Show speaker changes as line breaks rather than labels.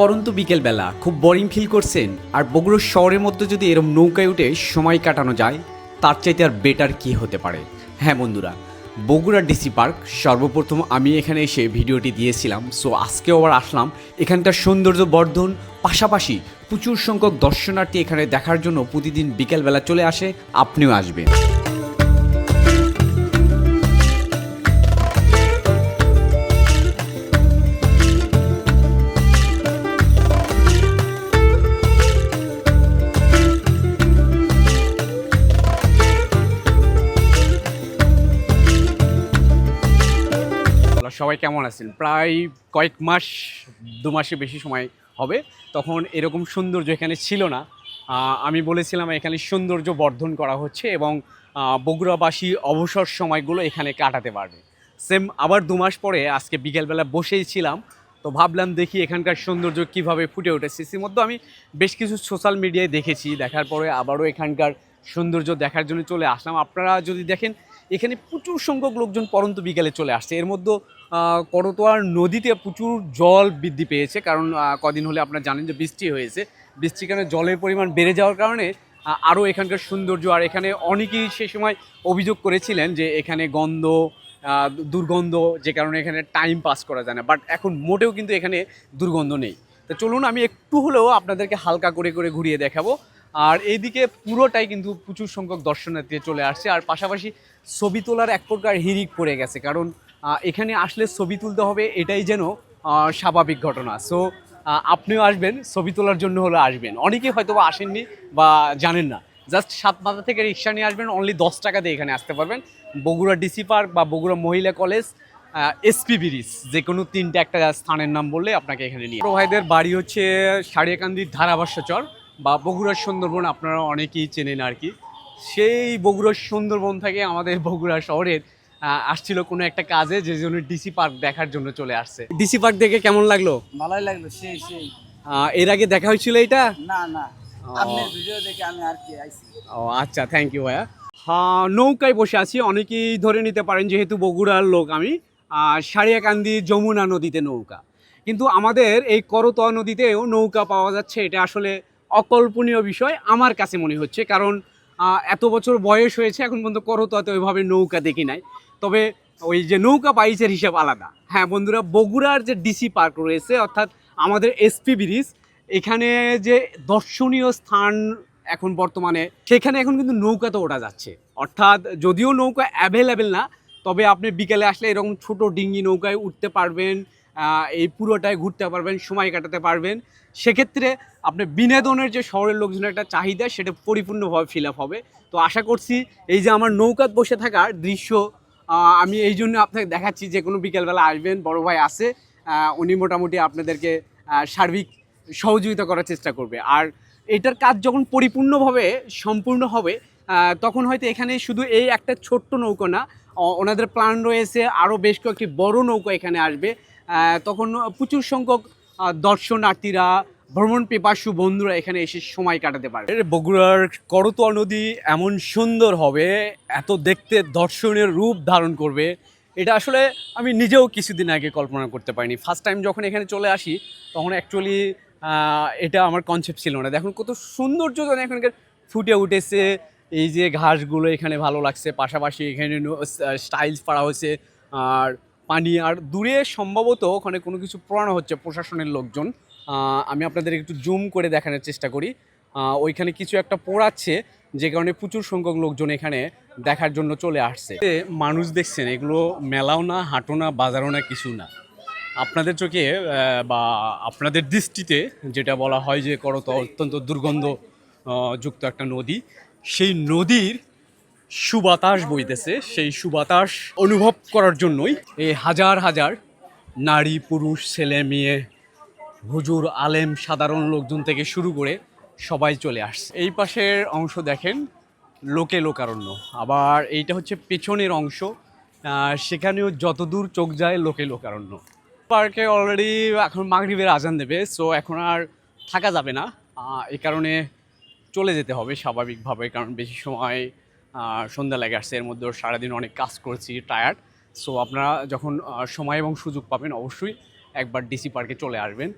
পরন্তু বিকেলবেলা খুব boring feel করছেন, আর বগুড়া শহরের মধ্যে যদি এরম নৌকায় উঠে সময় কাটানো যায়, তার চাইতে আর বেটার কি হতে পারে? হ্যাঁ বন্ধুরা, বগুড়া ডিসি পার্ক সর্বপ্রথম আমি এখানে এসে ভিডিওটি দিয়েছিলাম সো আজকেও আবার আসলাম। এখানকার সৌন্দর্য বর্ধন, পাশাপাশি প্রচুর সংখ্যক দর্শনার্থী এখানে দেখার জন্য প্রতিদিন বিকেলবেলা চলে আসে, আপনিও আসবেন। সবাই কেমন আছেন? প্রায় কয়েক মাস, দু মাসের বেশি সময় হবে। তখন এরকম সৌন্দর্য এখানে ছিল না। আমি বলেছিলাম এখানে সৌন্দর্য বর্ধন করা হচ্ছে এবং বগুড়াবাসী অবসর সময়গুলো এখানে কাটাতে পারবে। সেম আবার দু মাস পরে, আজকে বিকেলবেলা বসেই ছিলাম। তো ভাবলাম দেখি এখানকার সৌন্দর্য কীভাবে ফুটে উঠেছে। ইতিমধ্যে মধ্যে আমি বেশ কিছু সোশ্যাল মিডিয়ায় দেখেছি। দেখার পরে আবারও এখানকার সৌন্দর্য দেখার জন্য চলে আসলাম। আপনারা যদি দেখেন এখানে প্রচুর সংখ্যক লোকজন পরন্ত বিকেলে চলে আসছে। এর মধ্যে করতোয়ার নদীতে প্রচুর জল বৃদ্ধি পেয়েছে। কারণ কদিন হলে আপনারা জানেন যে বৃষ্টি হয়েছে। বৃষ্টির কারণে জলের পরিমাণ বেড়ে যাওয়ার কারণে আরও এখানকার সৌন্দর্য আর এখানে অনেকেই সে সময় অভিযোগ করেছিলেন যে এখানে গন্ধ দুর্গন্ধ, যে কারণে এখানে টাইম পাস করা যায় না। বাট এখন মোটেও কিন্তু এখানে দুর্গন্ধ নেই। তো চলুন, আমি একটু হলেও আপনাদেরকে হালকা করে করে ঘুরিয়ে দেখাবো। আর এইদিকে পুরোটাই কিন্তু প্রচুর সংখ্যক দর্শনার্থী চলে আসছে, আর পাশাপাশি ছবি তোলার এক প্রকার হিরিক পড়ে গেছে, কারণ এখানে আসলে ছবি তুলতে হবে এটাই যেন স্বাভাবিক ঘটনা। সো আপনিও আসবেন, ছবি তোলার জন্য হলে আসবেন। অনেকেই হয়তো বা আসেননি বা জানেন না। জাস্ট সাত মাথা থেকে রিক্সা নিয়ে আসবেন অনলি দশ টাকা দিয়ে এখানে আসতে পারবেন। বগুড়া ডিসি পার্ক বা বগুড়া মহিলা কলেজ এসপি ব্রিজ যে কোনো তিনটে একটা স্থানের নাম বললে আপনাকে এখানে নিয়ে ভাইদের বাড়ি হচ্ছে সারিয়াকান্দির ধারাভাষ্যচর। বা বগুড়ার সুন্দরবন আপনারা অনেকেই চেনেন আর কি। সেই বগুড়ার সুন্দরবন থেকে আমাদের বগুড়া শহরের আসছিল কোনো একটা কাজে যে জন্য ডিসি পার্ক দেখার জন্য চলে আসছে। ডিসি পার্ক দেখে কেমন লাগল?
ভালোই লাগল সেই সেই।
এর আগে দেখা হয়েছিল এটা?
না না।
ও।
ভিডিও দেখে আমি আর কি আইছি।
ও আচ্ছা থ্যাংক ইউ ভাইয়া। হ্যাঁ নৌকায় বসে আছি অনেকেই ধরে নিতে পারেন যেহেতু বগুড়ার লোক আমি। সারিয়াকান্দি যমুনা নদীতে নৌকা। কিন্তু আমাদের এই করতোয়া নদীতেও নৌকা পাওয়া যাচ্ছে এটা আসলে অকল্পনীয় বিষয় আমার কাছে মনে হচ্ছে। কারণ এত বছর বয়স হয়েছে, এখন পর্যন্ত করতোয়াতে ওইভাবে নৌকা দেখি নাই। তবে ওই যে নৌকা বাইচের হিসাব আলাদা। হ্যাঁ বন্ধুরা, বগুড়ার যে ডিসি পার্ক রয়েছে, অর্থাৎ আমাদের এসপি ব্রিজ এখানে যে দর্শনীয় স্থান এখন বর্তমানে, সেখানে এখন কিন্তু নৌকাতে ওঠা যাচ্ছে। অর্থাৎ যদিও নৌকা অ্যাভেলেবেল না, তবে আপনি বিকেলে আসলে এরকম ছোট ডিঙ্গি নৌকায় উঠতে পারবেন এই পুরোটায় ঘুরতে পারবেন সময় কাটাতে পারবেন। সেক্ষেত্রে আপনি বিনোদনের যে শহরের লোকজনের একটা চাহিদা সেটা পরিপূর্ণভাবে ফিল আপ হবে। তো আশা করছি এই যে আমার নৌকাত বসে থাকার দৃশ্য আমি এই জন্য আপনাকে দেখাচ্ছি যে কোনো বিকেলবেলা আসবেন বড় ভাই আহ, উনি মোটামুটি আপনাদেরকে সার্বিক সহযোগিতা করার চেষ্টা করবে। আর এটার কাজ যখন পরিপূর্ণভাবে সম্পূর্ণ হবে তখন হয়তো এখানে শুধু এই একটা ছোট্ট নৌকো না ওনাদের প্ল্যান রয়েছে আরও বেশ কয়েকটি বড় নৌকো এখানে আসবে। তখন প্রচুর সংখ্যক দর্শনার্থীরা, ভ্রমণ পিপাসু বন্ধুরা এখানে এসে সময় কাটাতে পারে। বগুড়ার করতোয়া নদী এমন সুন্দর হবে, এত দেখতে দর্শনের রূপ ধারণ করবে। এটা আসলে আমি নিজেও কিছুদিন আগে কল্পনা করতে পারিনি। ফার্স্ট টাইম যখন এখানে চলে আসি, তখন অ্যাকচুয়ালি এটা আমার কনসেপ্ট ছিল না। দেখুন কত সৌন্দর্য যেন এখানকার ফুটে উঠেছে, এই যে ঘাসগুলো এখানে ভালো লাগছে, পাশাপাশি এখানে স্টাইলস পাড়া হয়েছে, আর পানি। আর দূরে সম্ভবত ওখানে কোনো কিছু পড়ানো হচ্ছে প্রশাসনের লোকজন। আমি আপনাদের একটু জুম করে দেখানোর চেষ্টা করি। ওইখানে কিছু একটা পোড়াচ্ছে, যে কারণে প্রচুর সংখ্যক লোকজন এখানে দেখার জন্য চলে আসছে। মানুষ দেখছেন, এগুলো মেলাও না হাঁটো না, বাজারও না, কিছু না। আপনাদের চোখে বা আপনাদের দৃষ্টিতে যেটা বলা হয় যে করত অত্যন্ত দুর্গন্ধ যুক্ত একটা নদী, সেই নদীর সুবাতাস বইতেছে। সেই সুবাতাস অনুভব করার জন্যই এই হাজার হাজার নারী, পুরুষ, ছেলে, মেয়ে, হুজুর, আলেম, সাধারণ লোকজন থেকে শুরু করে সবাই চলে আসছে। এই পাশের অংশ দেখেন, লোকে লোকারণ্য। আবার এইটা হচ্ছে পেছনের অংশ। সেখানেও যতদূর চোখ যায়, লোকে লোকারণ্য। পার্কে অলরেডি এখন মাগরিবের আজান দেবে সো এখন আর থাকা যাবে না। এই কারণে চলে যেতে হবে স্বাভাবিকভাবে, কারণ বেশি সময় সন্ধ্যা লেগে আসছে। এর মধ্যেও সারাদিন অনেক কাজ করছি টায়ার্ড সো আপনারা যখন সময় এবং সুযোগ পাবেন, অবশ্যই একবার ডিসি পার্কে চলে আসবেন।